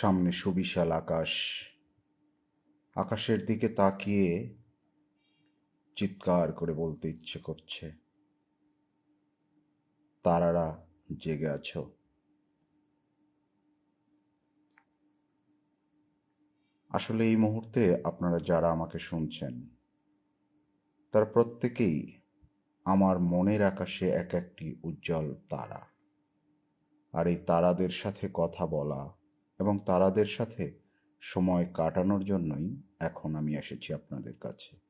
সামনে সুবিশাল আকাশ। আকাশের দিকে তাকিয়ে চিৎকার করে বলতে ইচ্ছে করছে, তারারা জেগে আছো? আসলে এই মুহূর্তে আপনারা যারা আমাকে শুনছেন, তার প্রত্যেকেই আমার মনের আকাশে এক একটি উজ্জ্বল তারা। আর এই তারাদের সাথে কথা বলা এবং তারাদের সাথে সময় কাটানোর জন্যই এখন আমি এসেছি আপনাদের কাছে।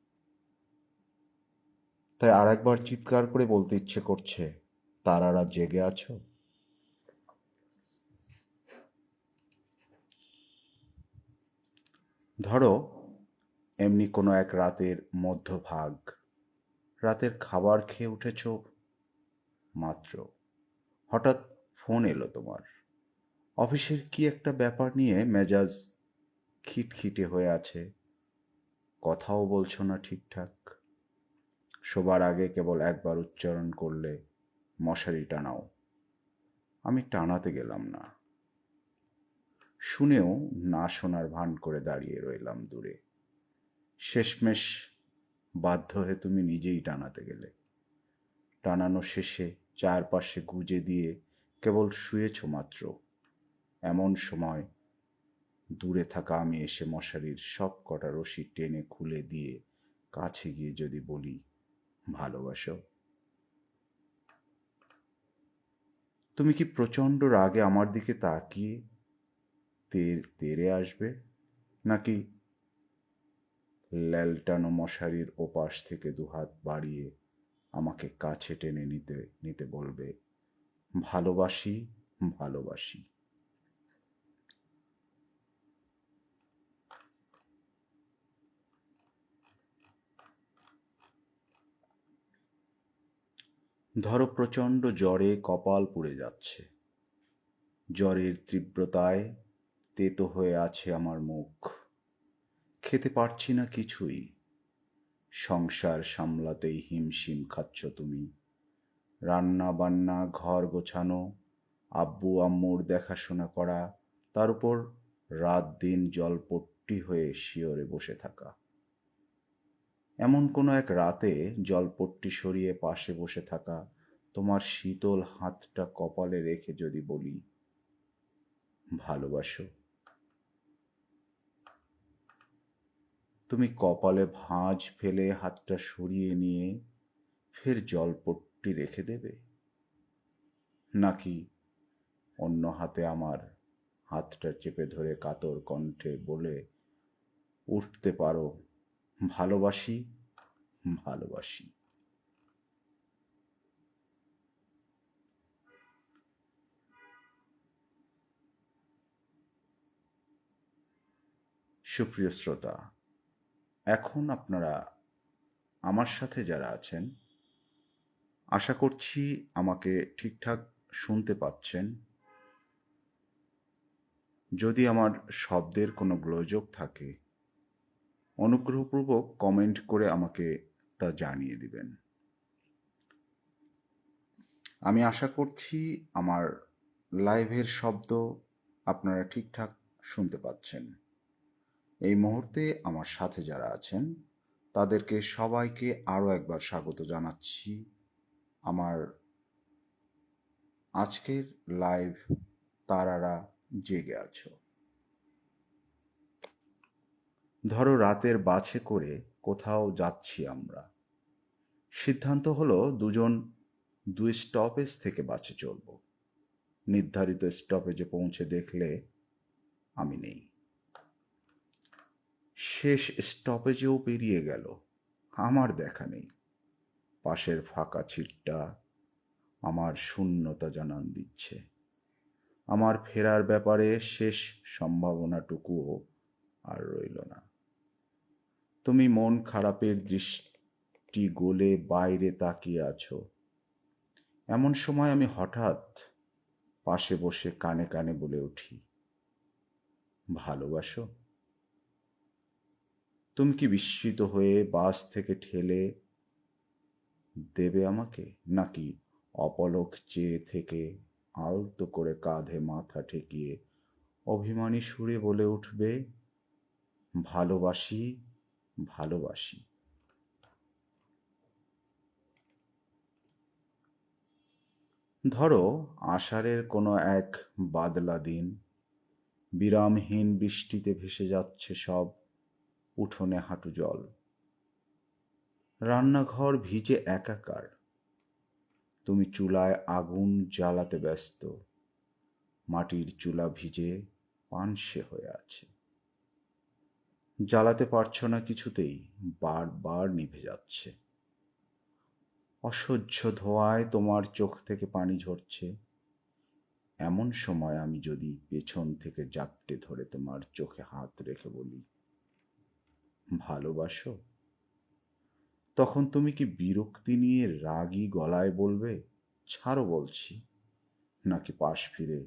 তাই আর একবার চিৎকার করে বলতে ইচ্ছে করছে, তারারা জেগে আছো? ধরো, এমনি কোনো এক রাতের মধ্যভাগ। রাতের খাবার খেয়ে উঠেছ মাত্র। হঠাৎ ফোন এলো তোমার। অফিসের কি একটা ব্যাপার নিয়ে মেজাজ খিটখিটে হয়ে আছে? কথাও বলছো না ঠিকঠাক। শোবার আগে কেবল একবার উচ্চারণ করলে মশারি টানাও আমি টানাতে গেলাম না। শুনেও না শোনার ভান করে দাঁড়িয়ে রইলাম দূরে। শেষমেশ বাধ্য হয়ে তুমি নিজেই টানাতে গেলে। টানানো শেষে চারপাশে গুজে দিয়ে কেবল শুয়েছ মাত্র। এমন সময় দূরে থাকা আমি এসে মশারির সব কটা রশি টেনে খুলে দিয়ে কাছে গিয়ে যদি বলি, ভালোবাসো? তুমি কি প্রচণ্ড রাগে আমার দিকে তাকিয়ে তের, তেরে আসবে? নাকি ল্যালটানো মশারির ওপাশ থেকে দুহাত বাড়িয়ে আমাকে কাছে টেনে নিতে নিতে বলবে, ভালোবাসি ভালোবাসি? ধরো প্রচণ্ড জ্বরে কপাল পুড়ে যাচ্ছে। জ্বরের তীব্রতায় তেতো হয়ে আছে আমার মুখ। খেতে পারছি না কিছুই। সংসার সামলাতেই হিমশিম খাচ্ছ তুমি। রান্না বান্না ঘর গোছানো, আব্বু আম্মুর দেখাশোনা করা, তার উপর রাত দিন জলপট্টি হয়ে শিওরে বসে থাকা। এমন কোনো এক রাতে জলপট্টি সরিয়ে পাশে বসে থাকা তোমার শীতল হাতটা কপালে রেখে যদি বলি, ভালোবাসো। তুমি কপালে ভাঁজ ফেলে হাতটা সরিয়ে নিয়ে ফের জলপট্টি রেখে দেবে? নাকি অন্য হাতে আমার হাতটা চেপে ধরে কাতর কণ্ঠে বলে, উঠতে পারো ভালোবাসি ভালোবাসি। সুপ্রিয় শ্রোতা, এখন আপনারা আমার সাথে যারা আছেন, আশা করছি আমাকে ঠিকঠাক শুনতে পাচ্ছেন। যদি আমার শব্দের কোনো গ্লোযোগ থাকে অনুগ্রহপূর্বক কমেন্ট করে আমাকে তা জানিয়ে দিবেন। আমি আশা করছি আমার লাইভের শব্দ আপনারা ঠিকঠাক শুনতে পাচ্ছেন। এই মুহূর্তে আমার সাথে যারা আছেন, তাদেরকে সবাইকে আরও একবার স্বাগত জানাচ্ছি। আমার আজকের লাইভ তারারা জেগে আছো। ধরো রাতের বাছে করে কোথাও যাচ্ছি আমরা। সিদ্ধান্ত হলো দুজন দুই স্টপেজ থেকে বাসে চলব। নির্ধারিত স্টপেজে পৌঁছে দেখলে আমি নেই। শেষ স্টপেজেও পেরিয়ে গেল, আমার দেখা নেই। পাশের ফাঁকা ছিটটা আমার শূন্যতা জানান দিচ্ছে। আমার ফেরার ব্যাপারে শেষ সম্ভাবনাটুকুও আর রইল না। তুমি মন খারাপের দৃষ্টি গোলে বাইরে তাকিয়ে আছো। এমন সময় আমি হঠাৎ পাশে বসে কানে কানে বলে উঠি, ভালোবাসো? তুমি কি বিস্মিত হয়ে বাস থেকে ঠেলে দেবে আমাকে? নাকি অপলক চেয়ে থেকে আলতো করে কাঁধে মাথা ঠেকিয়ে অভিমানী সুরে বলে উঠবে, ভালোবাসি ভালোবাসি। ধরো, আষাঢ়ের কোনো এক বাদলা দিন, বিরামহীন বৃষ্টিতে ভেসে যাচ্ছে সব উঠোনে হাঁটু জল। রান্নাঘর ভিজে একাকার, তুমি চুলায় আগুন জ্বালাতে ব্যস্ত, মাটির চুলা ভিজে পানসে হয়ে আছে। জ্বালাতে পারছ না কিছুতেই, বারবার নিভে যাচ্ছে। অসহ্য ধোয়ায় তোমার চোখ থেকে পানি ঝরছে। এমন সময় আমি যদি পেছন থেকে জাপটে ধরে তোমার চোখে হাত রেখে বলি, ভালোবাসো? তখন তুমি কি বিরক্তি নিয়ে রাগী গলায় বলবে, ছাড়ো বলছি। নাকি পাশ ফিরে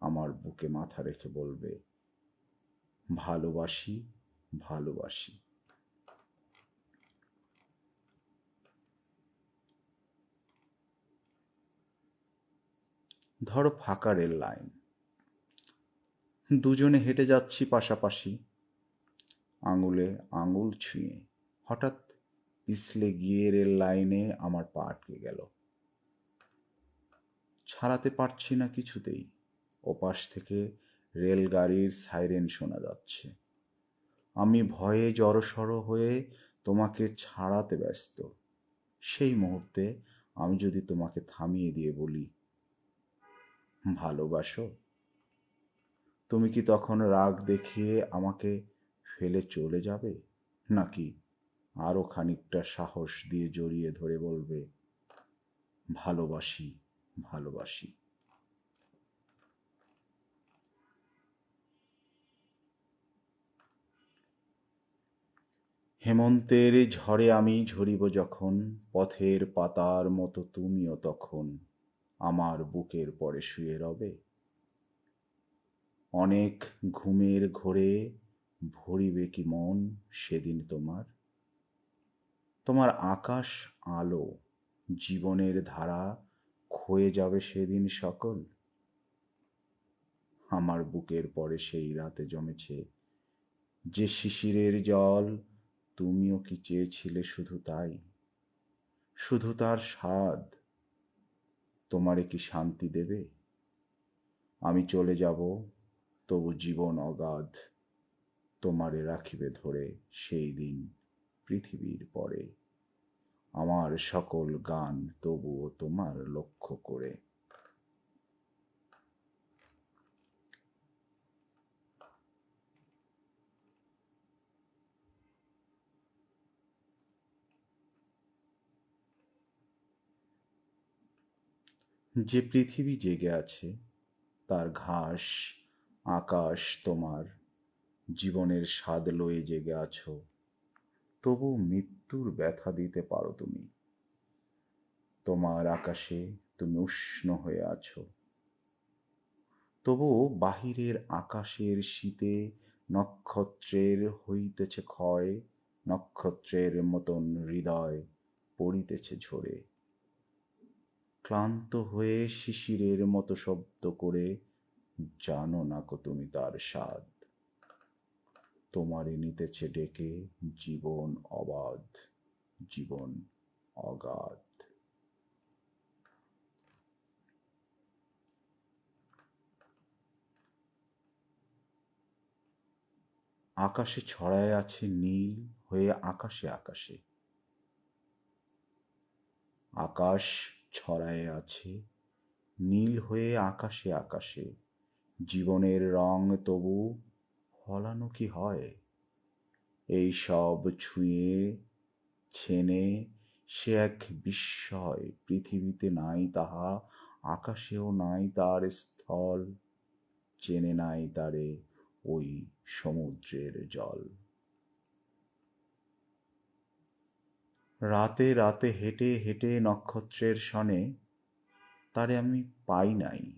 আমার বুকে মাথা রেখে বলবে, ভালোবাসি ভালোবাসি। ধরো ফাঁকা রেল লাইন। দুজনে হেঁটে যাচ্ছি পাশাপাশি। আঙুলে আঙুল ছুঁয়ে হঠাৎ পিছলে গিয়ে রেল লাইনে আমার পা আটকে গেল। ছাড়াতে পারছি না কিছুতেই। ওপাশ থেকে রেলগাড়ির সাইরেন শোনা যাচ্ছে। আমি ভয়ে জড়সড় হয়ে তোমাকে ছাড়াতে ব্যস্ত। সেই মুহূর্তে আমি যদি তোমাকে থামিয়ে দিয়ে বলি, ভালোবাসো? তুমি কি তখন রাগ দেখিয়ে আমাকে ফেলে চলে যাবে? নাকি আরও খানিকটা সাহস দিয়ে জড়িয়ে ধরে বলবে, ভালোবাসি ভালোবাসি হেমন্তের ঝড়ে আমি ঝরিব যখন, পথের পাতার মতো তুমিও তখন, আমার বুকের পরে শুয়ে রবে। অনেক ঘুমের ঘোরে ভরিবে কি মন সেদিন তোমার? তোমার আকাশ আলো, জীবনের ধারা ক্ষয়ে যাবে সেদিন সকল। আমার বুকের পরে সেই রাতে জমেছে যে শিশিরের জল তুমিও কি চেয়েছিলে শুধু তাই? শুধু তার স্বাদ তোমারে কি শান্তি দেবে? আমি চলে যাব, তবু জীবন অগাধ তোমারে রাখিবে ধরে সেই দিন পৃথিবীর পরে। আমার সকল গান তবুও তোমার লক্ষ্য করে। যে পৃথিবী জেগে আছে, তার ঘাস, আকাশ তোমার, জীবনের স্বাদ লয়ে জেগে আছো। তবু মৃত্যুর ব্যথা দিতে পারো তুমি। তোমার আকাশে তুমি উষ্ণ হয়ে আছো। তবু বাহিরের আকাশের শীতে নক্ষত্রের হইতেছে ক্ষয়, নক্ষত্রের মতন হৃদয় পড়িতেছে ঝরে। ক্লান্ত হয়ে শিশিরের মতো শব্দ করে, জানো না কো তুমি তার স্বাদ। তোমারে নিতেছে ডেকে জীবন অবাধ, জীবন অগাধ। আকাশে ছড়ায় আছে নীল হয়ে আকাশে আকাশে। আকাশ ছড়ায় আছে, নীল হয়ে আকাশে আকাশে। জীবনের রং তবু ফলানো কি হয়? এই সব ছুঁয়ে ছেনে সে এক বিস্ময়, পৃথিবীতে নাই তাহা, আকাশেও নাই তার স্থল, চেনে নাই তারে ওই সমুদ্রের জল। রাতে রাতে হেঁটে হেঁটে নক্ষত্রের সনে তারে আমি পাই নাই।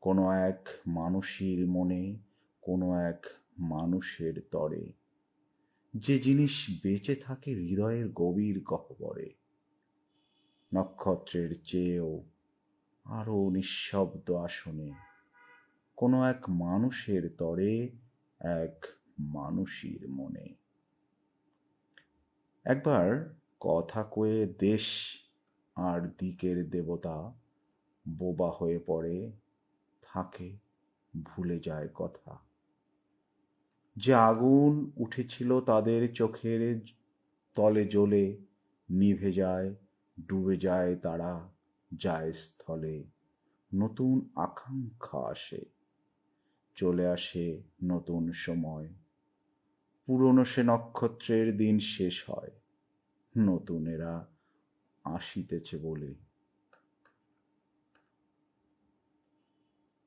কোনো এক মানুষের মনে, কোনো এক মানুষের তরে যে জিনিস বেঁচে থাকে হৃদয়ের গভীর গহ্বরে, নক্ষত্রের চেয়েও আরও নিঃশব্দ আসনে কোনো এক মানুষের তরে, এক মানুষের মনে। একবার কথা কয়ে দেশ আর দিকের দেবতা বোবা হয়ে পড়ে থাকে ভুলে যায় কথা। যে আগুন উঠেছিল তাদের চোখের তলে জ্বলে নিভে যায়, ডুবে যায় তারা, যায় স্থলে। নতুন আকাঙ্ক্ষা আসে, চলে আসে নতুন সময়। পুরনো সে নক্ষত্রের দিন শেষ হয় নতুনেরা আসিতেছে বলে।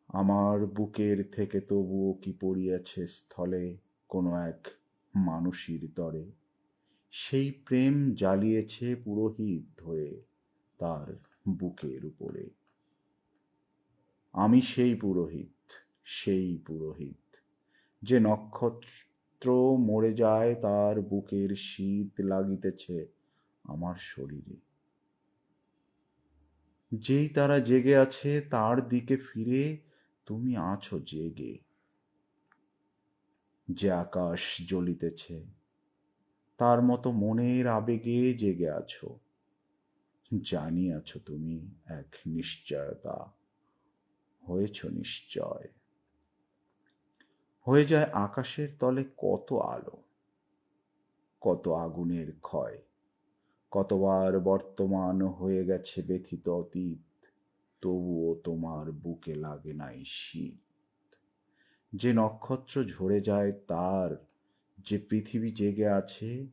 আমার বুকের থেকে তবুও কি পড়িয়াছে স্থলে কোনো এক মানুষীর তরে? সেই প্রেম জ্বালিয়েছে পুরোহিত হয়ে তার বুকের উপরে। আমি সেই পুরোহিত সেই পুরোহিত। যে নক্ষত্র মরে যায় তার বুকের শীত লাগিতেছে। আমার শরীরে। যেই তারা জেগে আছে, তার দিকে ফিরে তুমি আছো জেগে। যে আকাশ জ্বলিতেছে, তার মতো মনের আবেগে জেগে আছো। জানি আছো তুমি এক নিশ্চয়তা, হয়েছ নিশ্চয়। হয়ে যায় আকাশের তলে কত আলো, কত আগুনের ক্ষয়। কতবার বর্তমান হয়ে গেছে ব্যথিত অতীত, তবুও তোমার বুকে লাগে নাই শীত। যে নক্ষত্র ঝরে যায় তার, যে পৃথিবী জেগে আছে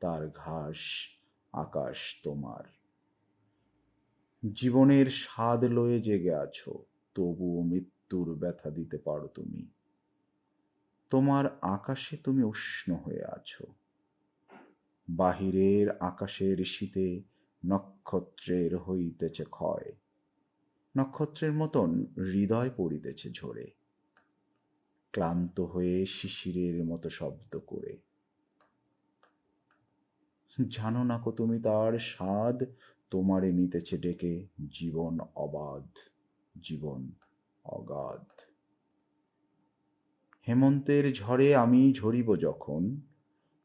তার ঘাস আকাশ তোমার। জীবনের স্বাদ লয়ে জেগে আছো, তবুও মৃত্যুর ব্যথা দিতে পারো তুমি। তোমার আকাশে তুমি উষ্ণ হয়ে আছো। বাহিরের আকাশের শীতে নক্ষত্রের হইতেছে ক্ষয়। নক্ষত্রের মতন হৃদয় পড়িতেছে ঝরে। ক্লান্ত হয়ে শিশিরের মতো শব্দ করে। জানো না কো তুমি তার স্বাদ? তোমারে নিতেছে ডেকে জীবন অবাধ, জীবন অগাধ। হেমন্তের ঝড়ে আমি ঝরিব যখন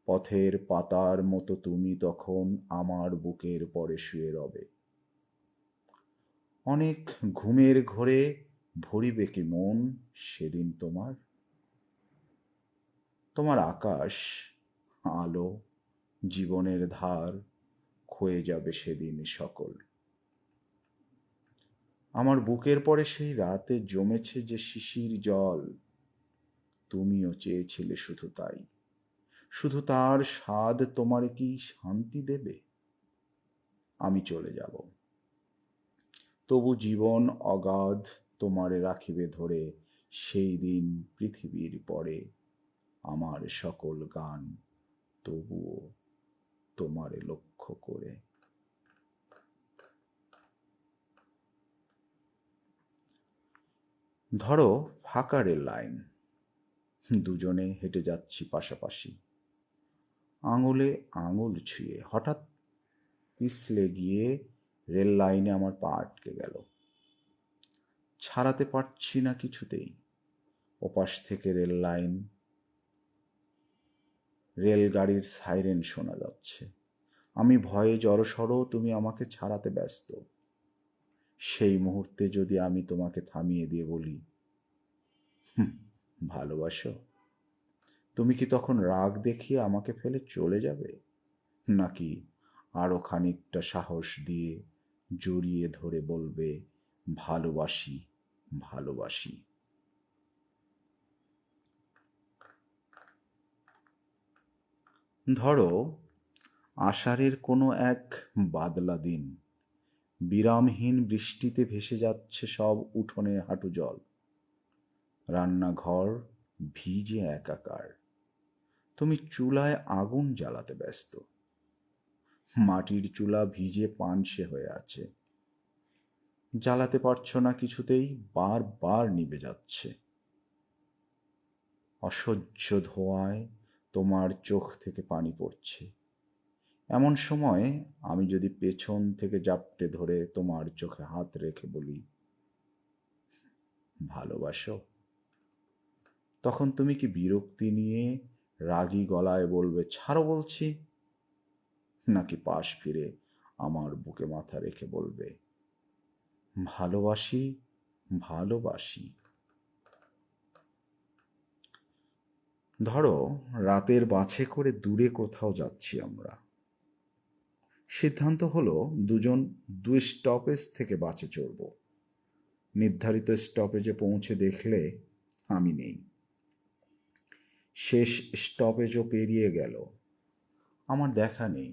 পথের পাতার মতো তুমি তখন আমার বুকের পরে শুয়ে রবে। অনেক ঘুমের ঘোরে ভরিবে কি মন সেদিন তোমার? তোমার আকাশ, আলো, জীবনের ধার ক্ষয়ে যাবে সেদিন সকল। আমার বুকের পরে সেই রাতে জমেছে যে শিশির জল, তুমিও চেয়েছিলে শুধু তাই। শুধু তার স্বাদ তোমার কি শান্তি দেবে? আমি চলে যাব। তবু জীবন অগাধ তোমারে রাখিবে ধরে, সেই দিন পৃথিবীর পরে আমার সকল গান তবুও তোমারে লক্ষ্য করে। ধরো ফাঁকারের লাইন, দুজনে হেঁটে যাচ্ছি পাশাপাশি। আঙুলে আঙুল ছুঁয়ে হঠাৎ পিছলে গিয়ে রেল লাইনে আমার পা আটকে গেল। ছাড়াতে পারছি না কিছুতেই। ওপাশ থেকে রেল লাইন রেলগাড়ির সাইরেন শোনা যাচ্ছে। আমি ভয়ে জড়সড় তুমি আমাকে ছাড়াতে ব্যস্ত। সেই মুহূর্তে যদি আমি তোমাকে থামিয়ে দিয়ে বলি "হুম, ভালোবাসো। তুমি কি তখন রাগ দেখিয়ে আমাকে ফেলে চলে যাবে? নাকি আরও খানিকটা সাহস দিয়ে জড়িয়ে ধরে বলবে, ভালোবাসি ভালোবাসি ধরো, আষাঢ়ের কোনো এক বাদলা দিন, বিরামহীন বৃষ্টিতে ভেসে যাচ্ছে সব উঠোনে হাঁটু জল, রান্নাঘর ভিজে একাকার। তুমি চুলায় আগুন জ্বালাতে ব্যস্ত। মাটির চুলা ভিজে পানসে হয়ে আছে। জ্বালাতে পারছ না কিছুতেই, বারবার নিভে যাচ্ছে। অসহ্য ধোঁয়ায় তোমার চোখ থেকে পানি পড়ছে। এমন সময় আমি যদি পেছন থেকে জাপটে ধরে তোমার চোখে হাত রেখে বলি, ভালোবাসো? তখন তুমি কি বিরক্তি নিয়ে রাগী গলায় বলবে, ছাড়ো বলছি। নাকি পাশ ফিরে আমার বুকে মাথা রেখে বলবে, ভালোবাসি ভালোবাসি। ধরো, রাতের বাছে করে দূরে কোথাও যাচ্ছি আমরা। সিদ্ধান্ত হলো, দুজন দুই স্টপেজ থেকে বাসে চড়ব। নির্ধারিত স্টপেজে পৌঁছে দেখলে আমি নেই। শেষ স্টপেজও পেরিয়ে গেল। আমার দেখা নেই।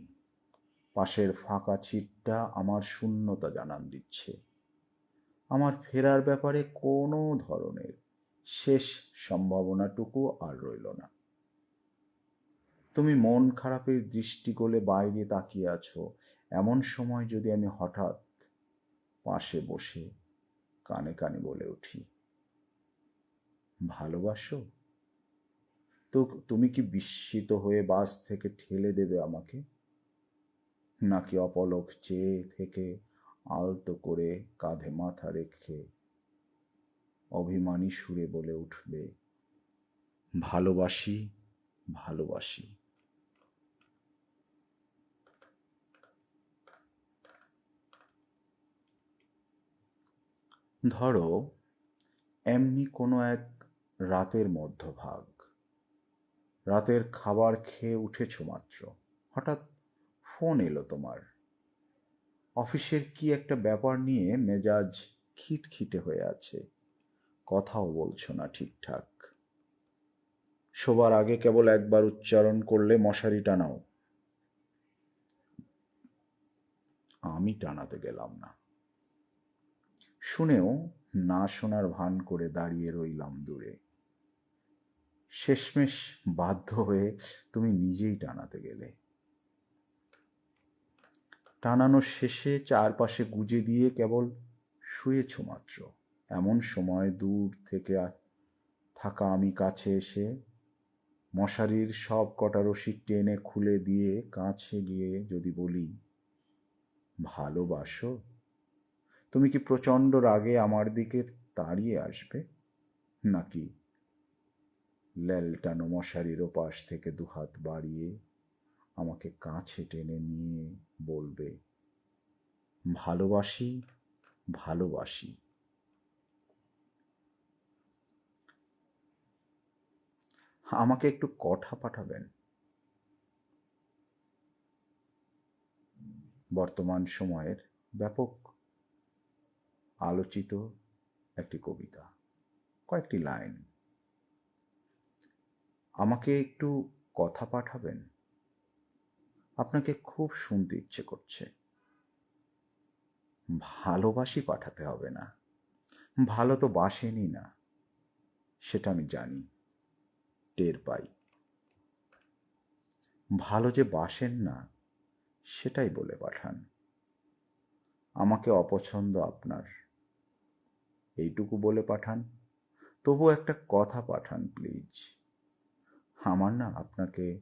পাশের ফাঁকা চিটটা আমার শূন্যতা জানান দিচ্ছে। আমার ফেরার ব্যাপারে কোনো ধরনের শেষ সম্ভাবনাটুকু আর রইল না। তুমি মন খারাপের দৃষ্টিকোলে বাইরে তাকিয়ে আছো। এমন সময় যদি আমি হঠাৎ পাশে বসে কানে কানে বলে উঠি, ভালোবাসো? তো তুমি কি বিস্মিত হয়ে বাস থেকে ঠেলে দেবে আমাকে? নাকি অপলক চেয়ে থেকে আলতো করে কাঁধে মাথা রেখে অভিমানী সুরে বলে উঠবে, ভালোবাসি ভালোবাসি। ধরো, এমনি কোনো এক রাতের মধ্যভাগ। রাতের খাবার খেয়ে উঠেছ মাত্র। হঠাৎ ফোন এলো তোমার। অফিসের কি একটা ব্যাপার নিয়ে মেজাজ খিটখিটে হয়ে আছে। কথাও বলছো না ঠিকঠাক। শোবার আগে কেবল একবার উচ্চারণ করলে মশারি টানাও। আমি টানাতে গেলাম না। শুনেও না শোনার ভান করে দাঁড়িয়ে রইলাম দূরে। শেষমেশ বাধ্য হয়ে তুমি নিজেই টানাতে গেলে। টানানোর শেষে চারপাশে গুজে দিয়ে কেবল শুয়েছ মাত্র। এমন সময় দূর থেকে থাকা আমি কাছে এসে মশারির সব কটা রশি টেনে খুলে দিয়ে কাছে গিয়ে যদি বলি, ভালোবাসো? তুমি কি প্রচণ্ড রাগে আমার দিকে তাড়িয়ে আসবে? নাকি ল্যালটানো মশারির ওপাশ থেকে দুহাত বাড়িয়ে আমাকে কাছে টেনে নিয়ে বলবে, ভালোবাসি ভালোবাসি। আমাকে একটু কথা পাঠাবেন। বর্তমান সময়ের ব্যাপক আলোচিত একটি কবিতা, কয়েকটি লাইন। আমাকে একটু কথা পাঠাবেন? আপনাকে খুব শুনতে ইচ্ছে করছে। ভালোবাসি পাঠাতে হবে না। ভালো তো বাসেনি না। সেটা আমি জানি। টের পাই। ভালো যে বাসেন না, সেটাই বলে পাঠান। আমাকে অপছন্দ আপনার। এইটুকু বলে পাঠান। তবু একটা কথা পাঠান, প্লিজ। আমার না আপনাকে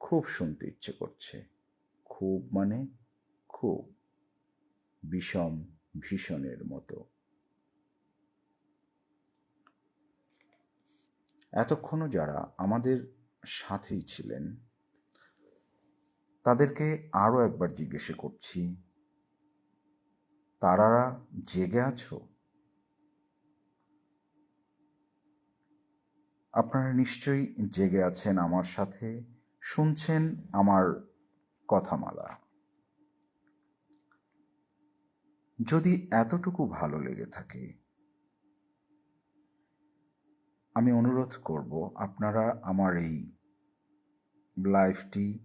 খুব শুনতে ইচ্ছে করছে। খুব মানে খুব। বিষম ভীষণের মতো। এতক্ষণও যারা আমাদের সাথেই ছিলেন, তাদেরকে আরও একবার জিজ্ঞেস করছি, তারারা জেগে আছো? আপনারা নিশ্চয়ই জেগে আছেন আমার সাথে। শুনছেন আমার কথামালা। যদি এতটুকু ভালো লেগে থাকে, আমি অনুরোধ করব, আপনারা আমার এই লাইফটি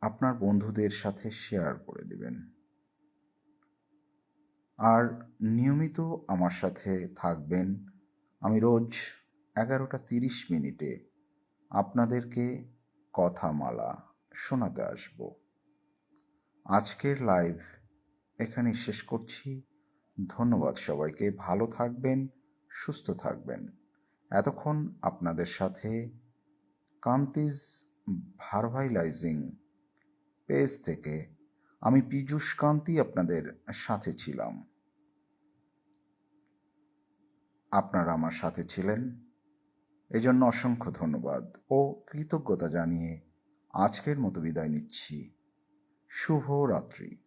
আপনার বন্ধুদের সাথে শেয়ার করে দিবেন। আর নিয়মিত আমার সাথে থাকবেন। আমি রোজ এগারোটা তিরিশ মিনিটে আপনাদেরকে কথামালা শোনাতে আসব। আজকের লাইভ এখানে শেষ করছি। ধন্যবাদ সবাইকে। ভালো থাকবেন, সুস্থ থাকবেন। এতক্ষণ আপনাদের সাথে কান্তিজ ভার্ভাইলাইজিং পেজ থেকে আমি পীযূষ কান্তি আপনাদের সাথে ছিলাম। আপনারা আমার সাথে ছিলেন। এজন্য অসংখ্য ধন্যবাদ ও কৃতজ্ঞতা জানিয়ে আজকের মতো বিদায় নিচ্ছি। শুভ রাত্রি